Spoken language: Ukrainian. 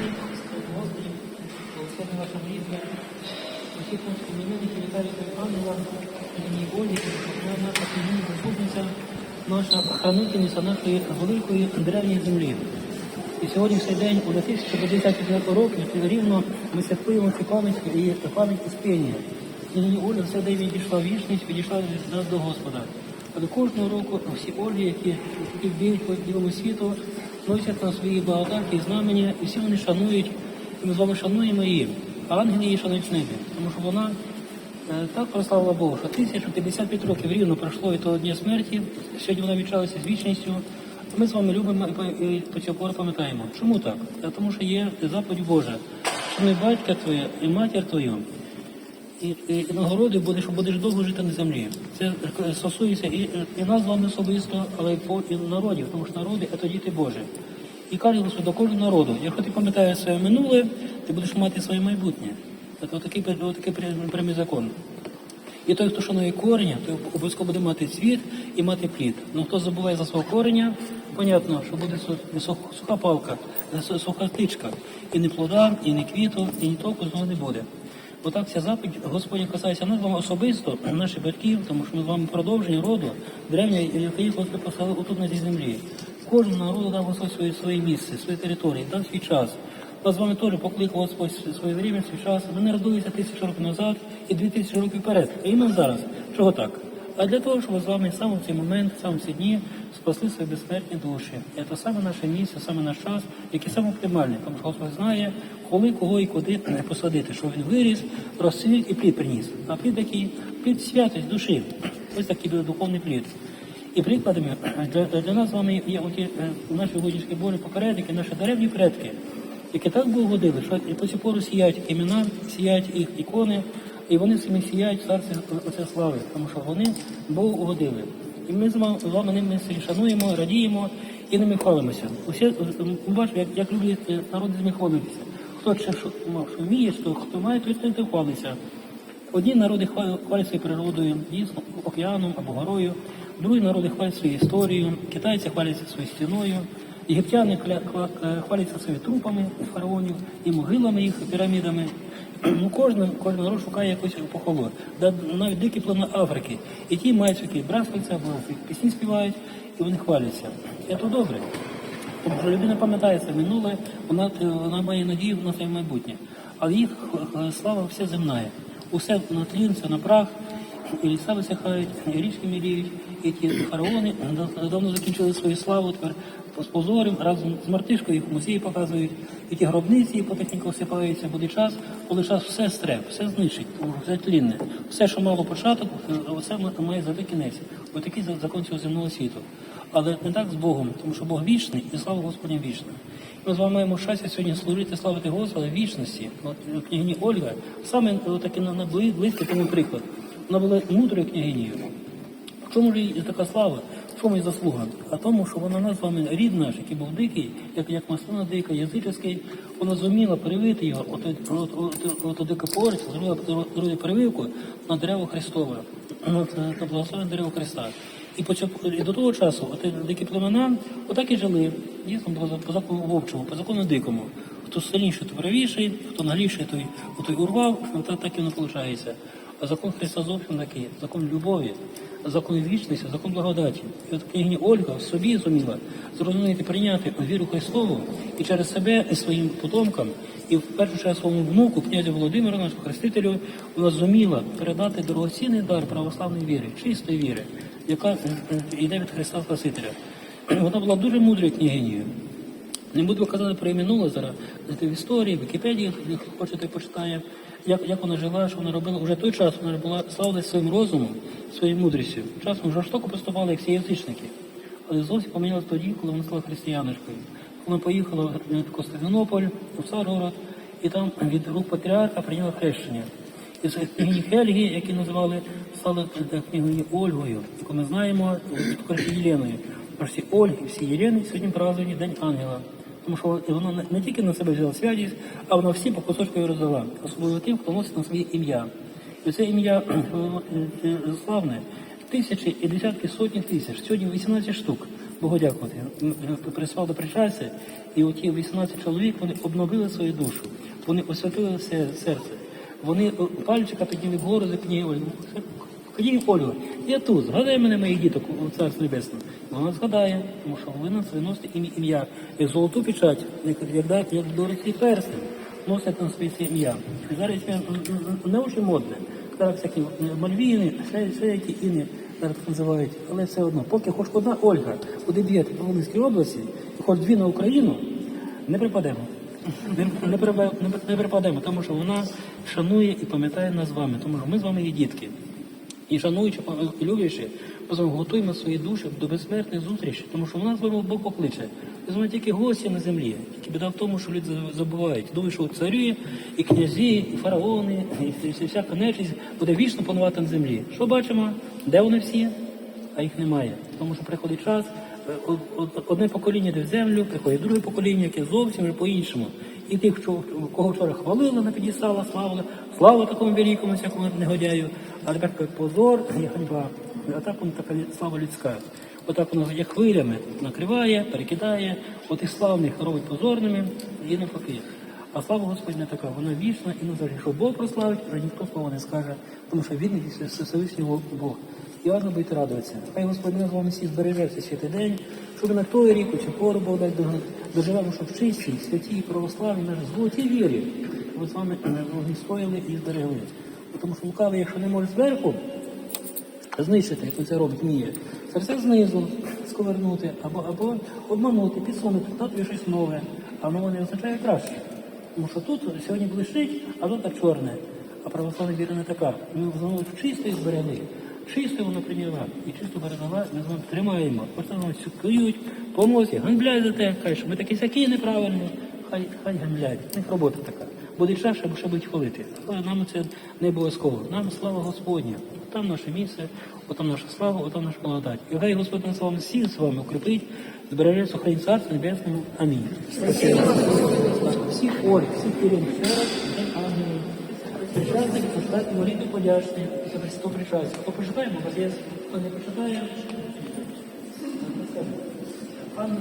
Господи, благослови наша молитва. Усіх наших Тебе, ангела, імені Олі, вона наша заступниця, наша хранительниця нашої великої древньої землі. І сьогодні в цей день, у 2050 роки, рівно ми святкуємо цю пам'ять і пам'ять Успіння. Княгиня Оля в цей день відійшла в вічність, відійшла до Господа. Але кожного року всі Олі, які, які б'ють по цілому світу, носять на своїй благодаті і знамення, і всі вони шанують, і ми з вами шануємо її. А ангели її шанують в небі, тому що вона е, так прославила Богу, що 1055 років рівно пройшло від того дня смерті, сьогодні вона вічалася з вічністю. Ми з вами любимо і по- і цього пору пам'ятаємо. Чому так? Тому що є заповідь Божа. Шануй батька твоє і матір твою, і, і, нагороди будеш, будеш довго жити на землі. Це е, стосується і, і нас з вами особисто, але й по і народів, тому що народи це діти Божі. І каже Господь до кожного народу, якщо ти пам'ятаєш своє минуле, ти будеш мати своє майбутнє. Це отакий, отакий прямий закон. І той, хто шанує корення, той обов'язково буде мати цвіт і мати плід. Ну хто забуває за свого кореня, понятно, що буде суха палка, суха тичка. І не плода, і не квіту, і ні толку з не буде. Отак ця заповідь Господня касається нас вам особисто, наших батьків, тому що ми з вами продовження роду, древньої, який Господь поставив отут на цій землі. Кожен народу дав Господь своє, своє місце, свої території, дав свій час. Нас з вами теж покликав Господь своє время, свій час. Ми народилися тисячу років назад і дві тисячі років вперед. І іменно зараз. Чого так? А для того, ми з вами саме в цей момент, саме в ці дні спасли свої безсмертні душі. Це саме наше місце, саме наш час, який саме оптимальний. Тому що Господь знає, коли, кого і куди посадити, щоб він виріс, розцвів і плід приніс. А плід який? Плід святість душі. Ось такий духовний плід. І прикладами для, для нас з вами є оті е, наші логічні болі попередники, наші древні предки, які так Богу годили, що і по сих пору сіяють імена, сіяють їх ікони, і вони самі сіяють в царстві оце слави, тому що вони Богу угодили. І ми з вами, ними шануємо, радіємо і ними хвалимося. Усі е, ми бачимо, як, як люблять е, народи з хвалитися. Хто ще що, що вміє, що, хто має, той той хвалиться. Одні народи хвалять хвалять природою, дійсно, океаном або горою, другі народи хвалять своєю історією, китайці хваляться своєю стіною, єгиптяни е, хваляться своїми трупами фараонів і могилами їх, пірамідами. Ну, кожен, кожен народ шукає якусь похолод. Навіть дикі племена Африки. І ті мають такі браслиця, пісні співають, і вони хваляться. І це добре. Тому що людина пам'ятає це минуле, вона, вона має надію на своє майбутнє. Але їх е, слава вся земна. Усе на тлін, все на прах, і ліса висихають, і річки міліють, і ті фараони дав- давно закінчили свою славу, тепер з позорем, разом з мартишкою їх в музеї показують, і ті гробниці потихеньку осипаються, буде час, коли час все стреп, все знищить, все тлінне. Все, що мало початок, все має завжди кінець. Ось такий закон цього земного світу. Але не так з Богом, тому що Бог вічний і слава Господня вічна. Ми з вами маємо щастя сьогодні служити, славити Господа вічності. От е, княгині Ольга саме такий на близький тому приклад. Вона була мудрою княгинею. В чому ж її така слава? В чому її заслуга? А тому, що вона нас рід наш, який був дикий, як, як маслина дика, язичний, вона зуміла привити його, от, дика поруч, зробила прививку на дерево Христове, е, на благословенне дерево Христа. І, по цьому- і до того часу от, дикі племена отак і жили, дійсно по, закону вовчому, по закону дикому. Хто сильніший, то правіший, хто нагліший, той, той урвав, так і воно виходить. Закон Христа зовсім такий, закон любові, закон вічності, закон благодаті. І от княгиня Ольга в собі зуміла зрозуміти, прийняти віру Христову і через себе і своїм потомкам, і в першу чергу своєму внуку, князю Володимиру, нашому хрестителю, вона зуміла передати дорогоцінний дар православної віри, чистої віри, яка йде від Христа Спасителя. Вона була дуже мудрою княгинею. Не буду казати про її минуле зараз. В історії, в Вікіпедії, хто хоче, той почитає, як, як вона жила, що вона робила. Уже той час вона була славилась своїм розумом, своєю мудрістю. Часом жорстоко поступали, як всі язичники. Але зовсім помінялась тоді, коли вона стала християночкою. Вона поїхала в Константинополь, в Царгород, і там від рук патріарха прийняла хрещення. І з княгині Хельги, які називали, стали княгині Ольгою, яку ми знаємо, Єленою. Аж всі Ольги, всі Єлени сьогодні празднують День Ангела. Тому що вона не- тільки на себе взяла святість, а вона всі по кусочку роздала, особливо тим, хто носить на своє ім'я. І це ім'я е, е, славне. Тисячі і десятки сотні тисяч, сьогодні 18 штук. Богу дякувати. М, Прислав до причастя, і оті 18 чоловік вони обновили свою душу, вони освятили все серце. Вони е, пальчика підняли вгору за книгу Княгиня Ольга, я тут, згадай мене моїх діток у Царство Небесне. Вона згадає, тому що ви нас виносите ім'я, як золоту печать, як, як, як, дорогий перстень, носять на своє ім'я. Зараз не дуже модне. Зараз всякі мальвіни, все, які іни зараз називають, але все одно, поки хоч одна Ольга буде б'єти по Волинській області, хоч дві на Україну, не припадемо. Не, не, не припадемо, тому що вона шанує і пам'ятає нас з вами, тому що ми з вами є дітки. І шануючи, і люблячи, готуємо свої душі до безсмертної зустрічі, тому що в нас Бог покличе. Ми тільки гості на землі. Тільки біда в тому, що люди забувають. Думають, що царі, і князі, і фараони, і, всяка нечість буде вічно панувати на землі. Що бачимо? Де вони всі? А їх немає. Тому що приходить час, одне покоління йде в землю, приходить друге покоління, яке зовсім вже по-іншому. І тих, кого вчора хвалили на підістала, славили, слава такому великому всякому негодяю, а тепер позор і ганьба. А вона така слава людська. Отак вона як хвилями накриває, перекидає, от і славних робить позорними і навпаки. А слава Господня така, вона вічна і назавжди. Що Бог прославить, вже ніхто слова не скаже, тому що він Всевишнього Бог. І важно будете радуватися. Хай Господь нас з вами всі збереже цей святий день, щоб на той рік, у цю пору Бог дай доживемо, щоб в чистій, святій, православній, нашій золотій вірі, ми з вами е, стояли і зберегли. Тому що лукавий, якщо не може зверху, знищити, як це робить, вміє. Серце знизу сковернути або, або обманути, підсунути, тобі щось нове, а нове не означає краще. Тому що тут сьогодні блищить, а тут так чорне. А православна віра не така. Ми знову в чистої зберегли. Чисто вона прийняла і чисто берегла, ми з вами тримаємо. Просто нам цюкають, по носі, ганбляють за те, хай, що ми такі сякі неправильні. Хай, хай ганбляють. У них робота така. Буде час, щоб ще будуть хвалити. Але нам це не обов'язково. Нам слава Господня. Там наше місце, отам наша слава, отам наша благодать. І хай Господь нас вами всіх з вами укріпить, збереже сохранить Царство Небесне. Амінь. Всіх Оль, всіх Ірин, Причастник, почитати молитву подячний, за Христо причастя. Хто почитає, є, хто не почитає, Анна,